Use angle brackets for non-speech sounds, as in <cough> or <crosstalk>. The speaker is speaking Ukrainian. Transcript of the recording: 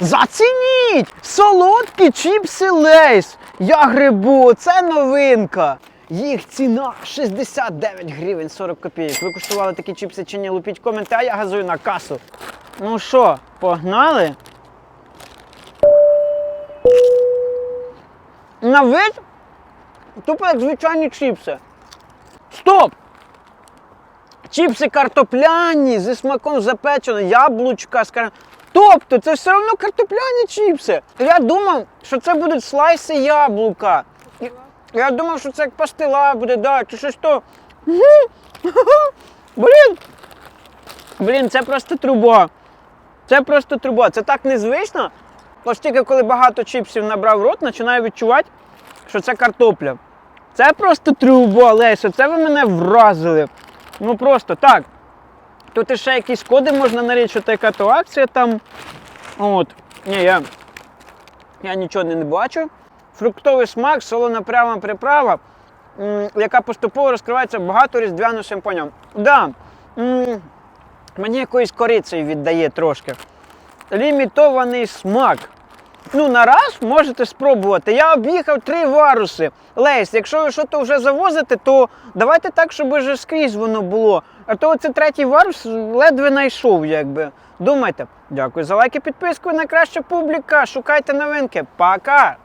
Зацініть! Солодкі чіпси Лейс! Я грибу, це новинка! Їх ціна 69 гривень 40 копійок. Ви куштували такі чіпси чи ні? Лупіть коменти, а я газую на касу. Ну що, погнали? На вид тупо як звичайні чіпси. Стоп! Чіпси картопляні зі смаком запечено, яблучка кар... Тобто це все одно картопляні чіпси. Я думав, що це будуть слайси яблука. Я думав, що це як пастила буде, да, чи щось то. <laughs> Блін! Блін, це просто труба. Це просто труба. Це так незвично. Ось тільки коли багато чіпсів набрав рот, починаю відчувати, що це картопля. Це просто труба, Леся, це ви мене вразили. Ну просто так. Тут іще якісь коди можна нарити, що яка то акція там. От. Ні, я, я нічого не бачу. Фруктовий смак, солона пряма приправа, м, яка поступово розкривається багато різдвяним шампаням. Да, м, мені якоїсь корицею віддає трошки. Лімітований смак. Ну, на раз можете спробувати. Я об'їхав три варуси. Лесь, якщо ви щось вже завозите, то давайте так, щоб вже скрізь воно було. А то це третій варус ледве знайшов, якби. Думайте. Дякую за лайки, підписку. Найкраща публіка. Шукайте новинки. Пока!